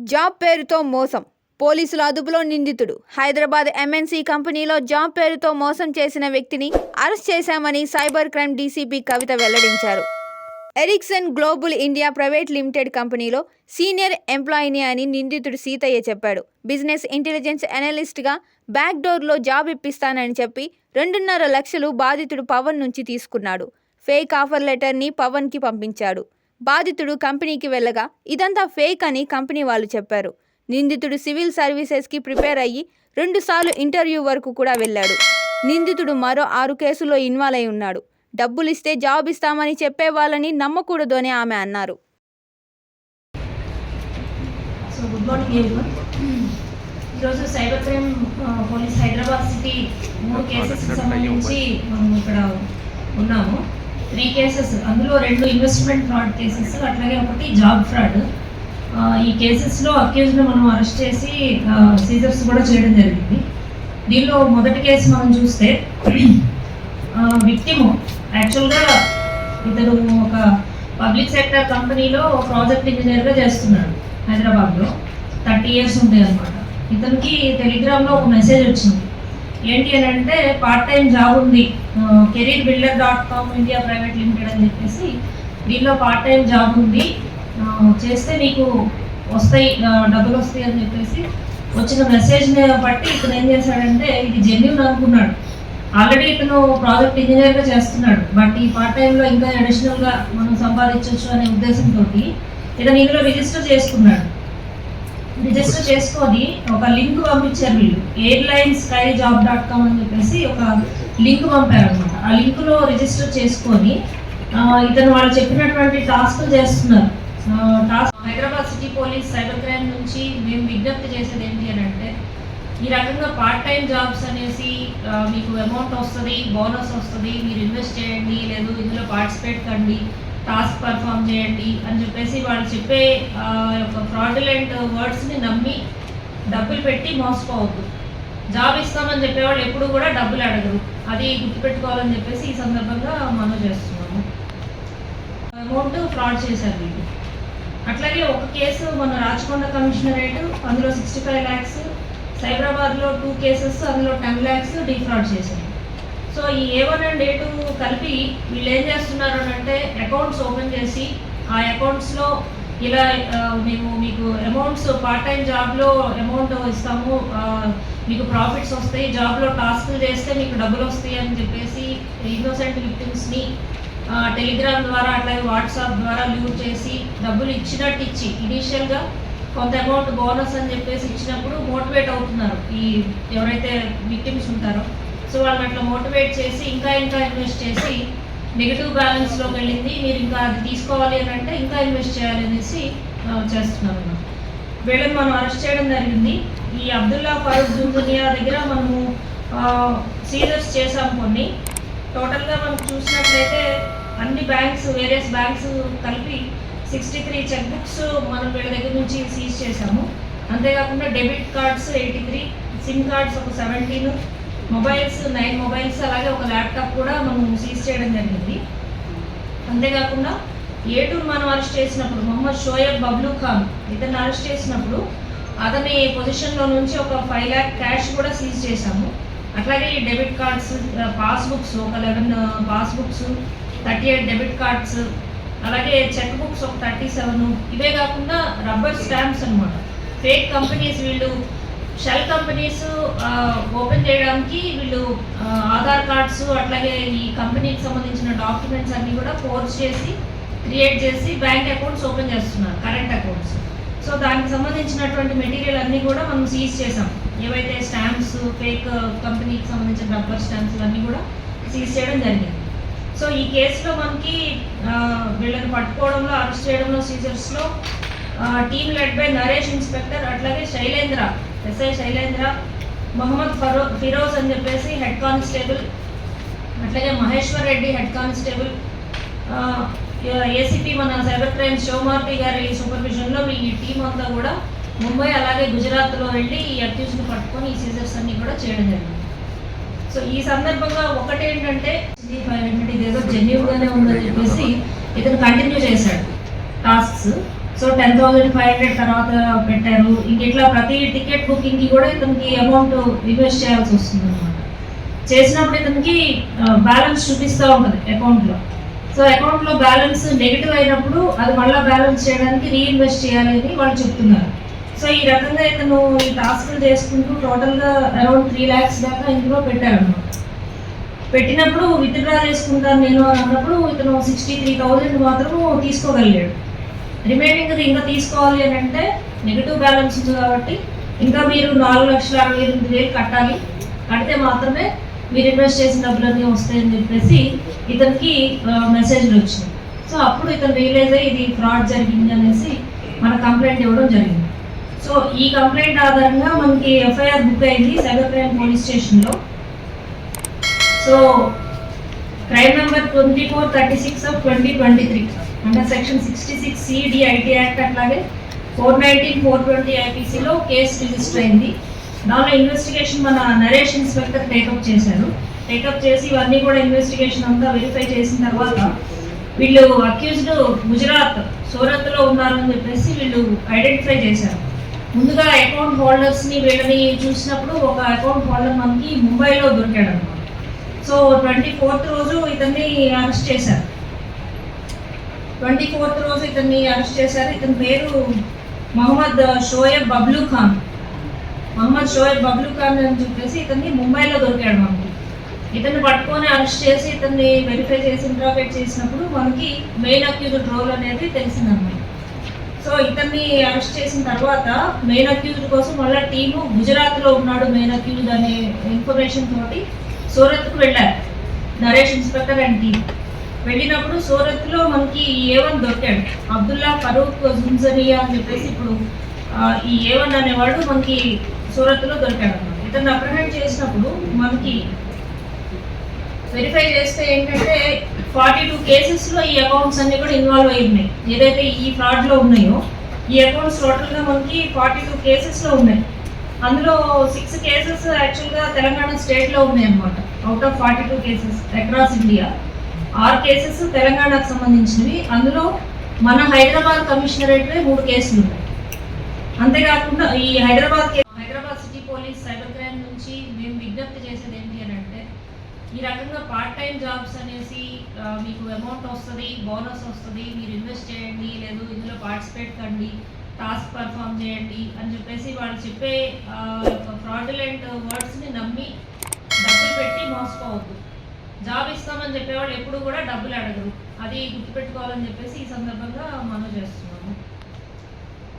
Job పేరుతో మోసం. పోలీసుల అదుపులో నిందితుడు. హైదరాబాద్ ఎంఎన్సీ కంపెనీలో జాబ్ పేరుతో మోసం చేసిన వ్యక్తిని అరెస్ట్ చేశామని సైబర్ క్రైమ్ డీసీపీ కవిత వెల్లడించారు. Ericsson Global India Private Limited కంపెనీలో సీనియర్ ఎంప్లాయీని అని నిందితుడు సీతయ్య చెప్పాడు. బిజినెస్ ఇంటెలిజెన్స్ అనలిస్ట్గా బ్యాక్ డోర్లో జాబ్ ఇప్పిస్తానని చెప్పి రెండున్నర లక్షలు బాధితుడు పవన్ నుంచి తీసుకున్నాడు. ఫేక్ ఆఫర్ లెటర్ని పవన్కి పంపించాడు. బాధితుడు కంపెనీకి వెళ్ళగా ఇదంతా ఫేక్ అని కంపెనీ వాళ్ళు చెప్పారు. నిందితుడు సివిల్ సర్వీసెస్కి ప్రిపేర్ అయ్యి రెండుసార్లు ఇంటర్వ్యూ వరకు కూడా వెళ్ళాడు. నిందితుడు మరో ఆరు కేసుల్లో ఇన్వాల్వ్ అయి ఉన్నాడు. డబ్బులు ఇస్తే జాబ్ ఇస్తామని చెప్పే వాళ్ళని నమ్మకూడదు అని ఆమె అన్నారు. సో గుడ్ మార్నింగ్ ఎవరివన్ ఈరోజు cyber crime police Hyderabad city మూడు కేసెస్ సంబంధించి మనం ఇక్కడ ఉన్నాము. త్రీ కేసెస్ అందులో రెండు ఇన్వెస్ట్మెంట్ ఫ్రాడ్ కేసెస్ అట్లాగే ఒకటి జాబ్ ఫ్రాడ్ ఈ కేసెస్లో అక్యూజ్ను మనం అరెస్ట్ చేసి సీజర్స్ కూడా చేయడం జరిగింది. దీనిలో మొదటి కేసు మనం చూస్తే విక్టిము యాక్చువల్గా ఇతను ఒక పబ్లిక్ సెక్టర్ కంపెనీలో ప్రాజెక్ట్ ఇంజనీర్గా చేస్తున్నాడు హైదరాబాద్లో. థర్టీ ఇయర్స్ ఉంటాయి అనమాట ఇతనికి టెలిగ్రామ్లో ఒక మెసేజ్ వచ్చింది. ఏంటి అని అంటే పార్ట్ టైం జాబ్ ఉంది. Career Builder dot com India Private Limited అని చెప్పేసి దీనిలో పార్ట్ టైం జాబ్ ఉంది. చేస్తే నీకు వస్తాయి డబ్బులు వస్తాయి అని చెప్పేసి వచ్చిన మెసేజ్ని బట్టి ఇతను ఏం చేశాడంటే ఇది జెన్యున్ అనుకున్నాడు. ఆల్రెడీ ఇతను ప్రాజెక్ట్ ఇంజనీర్గా చేస్తున్నాడు. బట్ ఈ పార్ట్ టైంలో ఇంకా అడిషనల్గా మనం సంపాదించవచ్చు అనే ఉద్దేశంతో ఇతను ఇందులో రిజిస్టర్ చేసుకున్నాడు. రిజిస్టర్ చేసుకొని ఒక లింక్ పంపించారు వీళ్ళు. Airlines sky job dot com అని చెప్పేసి ఒక లింక్ పంపారు అనమాట ఆ లింక్లో రిజిస్టర్ చేసుకొని ఇతను వాళ్ళు చెప్పినటువంటి టాస్క్లు చేస్తున్నారు. Task Hyderabad city police cyber crime నుంచి మేము విజ్ఞప్తి చేసేది ఏంటి అని అంటే ఈ రకంగా పార్ట్ టైం జాబ్స్ అనేసి మీకు అమౌంట్ వస్తుంది బోనస్ వస్తుంది మీరు ఇన్వెస్ట్ చేయండి లేదు ఇందులో పార్టిసిపేట్ కండి టాస్క్ పర్ఫామ్ చేయండి అని చెప్పేసి వాళ్ళు చెప్పే యొక్క ఫ్రాడులెంట్ వర్డ్స్ని నమ్మి డబ్బులు పెట్టి మోసపోవద్దు. జాబ్ ఇస్తామని చెప్పేవాళ్ళు ఎప్పుడు కూడా డబ్బులు అడగరు. అది గుర్తుపెట్టుకోవాలని చెప్పేసి ఈ సందర్భంగా మనం చేస్తున్నాము. అమౌంట్ ఫ్రాడ్ చేశారు వీళ్ళు. అట్లాగే ఒక కేసు మన రాచకొండ కమిషనరేట్ అందులో సిక్స్టీ ఫైవ్ ల్యాక్స్ సైబరాబాద్లో టూ కేసెస్ అందులో టెన్ ల్యాక్స్ డిఫ్రాడ్ చేశారు. సో ఈ A one and A two కలిపి వీళ్ళు ఏం చేస్తున్నారు అని అంటే అకౌంట్స్ ఓపెన్ చేసి ఆ అకౌంట్స్లో ఇలా మేము మీకు అమౌంట్స్ పార్ట్ టైం జాబ్లో అమౌంట్ ఇస్తాము మీకు ప్రాఫిట్స్ వస్తాయి జాబ్లో టాస్క్లు చేస్తే మీకు డబ్బులు వస్తాయి అని చెప్పేసి ఇన్నోసెంట్ విక్టిమ్స్ని టెలిగ్రామ్ ద్వారా అట్లాగే వాట్సాప్ ద్వారా ల్యూర్ చేసి డబ్బులు ఇచ్చినట్టు ఇచ్చి ఇనీషియల్గా కొంత అమౌంట్ బోనస్ అని చెప్పేసి ఇచ్చినప్పుడు మోటివేట్ అవుతున్నారు ఈ ఎవరైతే విక్టిమ్స్ ఉంటారో. సో వాళ్ళని అట్లా మోటివేట్ చేసి ఇంకా ఇంకా ఇన్వెస్ట్ చేసి నెగిటివ్ బ్యాలెన్స్లోకి వెళ్ళింది. మీరు ఇంకా అది తీసుకోవాలి అని అంటే ఇంకా ఇన్వెస్ట్ చేయాలి అనేసి చేస్తున్నాం అన్నమాట. వీళ్ళని మనం అరెస్ట్ చేయడం జరిగింది. ఈ అబ్దుల్లా ఫరూక్ జూనియా దగ్గర మనము సీజర్స్ చేసాం కొన్ని. టోటల్గా మనం చూసినట్లయితే అన్ని బ్యాంక్స్ వేరియస్ బ్యాంక్స్ కలిపి సిక్స్టీ త్రీ చెక్ బుక్స్ మనం వీళ్ళ దగ్గర నుంచి సీజ్ చేసాము అంతేకాకుండా debit cards eighty three SIM cards ఒక సెవెంటీన్ మొబైల్స్ నైన్ మొబైల్స్ అలాగే ఒక ల్యాప్టాప్ కూడా మనం సీజ్ చేయడం జరిగింది. అంతేకాకుండా ఏటూరు మనం అరెస్ట్ చేసినప్పుడు మొహమ్మద్ షోయబ్ బబ్లూ ఖాన్ ఇతన్ని అరెస్ట్ చేసినప్పుడు అతని పొజిషన్లో నుంచి ఒక ఫైవ్ ల్యాక్ క్యాష్ కూడా సీజ్ చేశాము. అట్లాగే ఈ డెబిట్ కార్డ్స్ పాస్బుక్స్ ఒక eleven passbooks thirty eight debit cards అలాగే చెక్ బుక్స్ ఒక థర్టీ సెవెన్ ఇవే కాకుండా రబ్బర్ స్టాంప్స్ అనమాట ఫేక్ కంపెనీస్ వీళ్ళు షెల్ కంపెనీస్ ఓపెన్ చేయడానికి వీళ్ళు ఆధార్ కార్డ్స్ అట్లాగే ఈ కంపెనీకి సంబంధించిన డాక్యుమెంట్స్ అన్నీ కూడా ఫోర్స్ చేసి క్రియేట్ చేసి బ్యాంక్ అకౌంట్స్ ఓపెన్ చేస్తున్నారు కరెంట్ అకౌంట్స్ సో దానికి సంబంధించినటువంటి మెటీరియల్ అన్నీ కూడా మనం సీజ్ చేసాం. ఏవైతే స్టాంప్స్ ఫేక్ కంపెనీకి సంబంధించిన రబ్బర్ స్టాంప్స్ అన్నీ కూడా సీజ్ చేయడం జరిగింది. సో ఈ కేసులో మనకి వీళ్ళని పట్టుకోవడంలో అరెస్ట్ చేయడంలో సీజర్స్లో team led by Naresh inspector అట్లాగే శైలేంద్ర ఎస్ఐ శైలేంద్ర మొహమ్మద్ ఫరో ఫిరోజ్ అని చెప్పేసి హెడ్ కానిస్టేబుల్ అట్లాగే Maheshwar Reddy head constable ACP మన సైబర్ క్రైమ్ శివమార్తి గారి సూపర్విజన్లో ఈ టీం అంతా కూడా ముంబై అలాగే గుజరాత్లో వెళ్ళి ఈ అక్యూజ్ని పట్టుకొని ఈ సీజర్స్ అన్ని కూడా చేయడం జరిగింది. సో ఈ సందర్భంగా ఒకటేంటంటే ఫైవ్ ఇదేదో జెన్యున్గానే ఉందని చెప్పేసి ఇతను కంటిన్యూ చేశాడు. Tasks so ten thousand five hundred తర్వాత పెట్టారు. ఇంక ఇట్లా ప్రతి టికెట్ బుకింగ్కి కూడా ఇతనికి అమౌంట్ ఇన్వెస్ట్ చేయాల్సి వస్తుంది అనమాట చేసినప్పుడు ఇతనికి బ్యాలెన్స్ చూపిస్తూ ఉంటుంది అకౌంట్లో సో అకౌంట్లో బ్యాలెన్స్ నెగిటివ్ అయినప్పుడు అది మళ్ళీ బ్యాలెన్స్ చేయడానికి రీఇన్వెస్ట్ చేయాలి అని వాళ్ళు చెప్తున్నారు. సో ఈ రకంగా ఇతను ఈ టాస్క్లు చేసుకుంటూ టోటల్గా అరౌండ్ త్రీ ల్యాక్స్ దాకా ఇందులో పెట్టాడు పెట్టినప్పుడు విత్డ్రా చేసుకుంటాను నేను అన్నప్పుడు ఇతను సిక్స్టీ త్రీ థౌజండ్ మాత్రం తీసుకోగలిగాడు. రిమైనింగ్ ఇంకా తీసుకోవాలి అని అంటే నెగిటివ్ బ్యాలెన్స్ ఉంది కాబట్టి ఇంకా మీరు నాలుగు లక్షల అరవై ఎనిమిది వేలు కట్టాలి. కడితే మాత్రమే మీరు ఇన్వెస్ట్ చేసిన డబ్బులన్నీ వస్తాయని చెప్పేసి ఇతనికి మెసేజ్లు వచ్చినాయి. సో అప్పుడు ఇతను రియలైజ్ అయ్యి ఇది ఫ్రాడ్ జరిగింది అనేసి మన కంప్లైంట్ ఇవ్వడం జరిగింది. సో ఈ కంప్లైంట్ ఆధారంగా మనకి ఎఫ్ఐఆర్ బుక్ అయింది సైబర్ క్రైమ్ పోలీస్ స్టేషన్లో so crime number twenty four thirty six of twenty twenty three అంటే section sixty six CD IT act అట్లాగే ఫోర్ నైన్టీన్ ఫోర్ ట్వంటీ ఐపీసీలో కేసు రిజిస్టర్ అయింది. దానిలో ఇన్వెస్టిగేషన్ మన నరేష్ ఇన్స్పెక్టర్ టేకప్ చేశారు. Take up చేసి ఇవన్నీ కూడా ఇన్వెస్టిగేషన్ అంతా వెరిఫై చేసిన తర్వాత వీళ్ళు అక్యూజ్డ్ గుజరాత్ సూరత్లో ఉన్నారని చెప్పేసి వీళ్ళు ఐడెంటిఫై చేశారు. ముందుగా అకౌంట్ హోల్డర్స్ని వీళ్ళని చూసినప్పుడు ఒక అకౌంట్ హోల్డర్ మనకి ముంబైలో దొరికాడు అనమాట సో ట్వంటీ ఫోర్త్ రోజు ఇతన్ని అరెస్ట్ చేశారు. ట్వంటీ ఫోర్త్ రోజు ఇతన్ని అరెస్ట్ చేశారు. ఇతని పేరు మహమ్మద్ షోయబ్ బబ్లూ ఖాన్. మహమ్మద్ షోయబ్ బబ్లూ ఖాన్ అని చెప్పేసి ఇతన్ని ముంబైలో దొరికాడు మనకి. ఇతన్ని పట్టుకొని అరెస్ట్ చేసి ఇతన్ని వెరిఫై చేసి ఇంట్రాగేట్ చేసినప్పుడు మనకి మెయిన్ అక్యూజ్డ్ రోల్ అనేది తెలిసిందన్నమాట. సో ఇతన్ని అరెస్ట్ చేసిన తర్వాత మెయిన్ అక్యూజ్డ్ కోసం మళ్ళీ టీము గుజరాత్లో ఉన్నాడు మెయిన్ అక్యూజ్డ్ అనే ఇన్ఫర్మేషన్ తోటి సూరత్కు వెళ్ళారు. Naresh inspector and team. వెళ్ళినప్పుడు సూరత్లో మనకి ఏ వన్ దొరికాడు. అబ్దుల్లా ఫరూక్ జుంజరియా అని చెప్పేసి ఇప్పుడు ఈ ఏ వన్ అనేవాడు మనకి సూరత్లో దొరికాడు అనమాట ఇతను అప్రహెండ్ చేసినప్పుడు మనకి వెరిఫై చేస్తే ఏంటంటే ఫార్టీ టూ కేసెస్లో ఈ అకౌంట్స్ అన్ని కూడా ఇన్వాల్వ్ అయి ఉన్నాయి. ఏదైతే ఈ ఫ్రాడ్లో ఉన్నాయో ఈ అకౌంట్స్ టోటల్గా మనకి ఫార్టీ టూ కేసెస్లో ఉన్నాయి. అందులో సిక్స్ కేసెస్ యాక్చువల్గా తెలంగాణ స్టేట్లో ఉన్నాయి అనమాట out of forty two cases across India ఆరు కేసెస్ తెలంగాణకు సంబంధించినవి. అందులో మన హైదరాబాద్ కమిషనరేట్వే మూడు కేసులు ఉన్నాయి. అంతేకాకుండా ఈ Hyderabad Hyderabad city police cyber crime నుంచి మేము విజ్ఞప్తి చేసేది ఏంటి అని అంటే ఈ రకంగా పార్ట్ టైం జాబ్స్ అనేసి మీకు అమౌంట్ వస్తుంది బోనస్ వస్తుంది మీరు ఇన్వెస్ట్ చేయండి లేదు ఇందులో పార్టిసిపేట్ కండి టాస్క్ పర్ఫామ్ చేయండి అని చెప్పేసి వాళ్ళు చెప్పే ఫ్రాడులెంట్ వర్డ్స్ని నమ్మి డబ్బులు పెట్టి మోసపోవద్దు. జాబ్ ఇస్తామని చెప్పేవాళ్ళు ఎప్పుడు కూడా డబ్బులు అడగరు. అది గుర్తుపెట్టుకోవాలని చెప్పేసి ఈ సందర్భంగా మనం చేస్తున్నాం.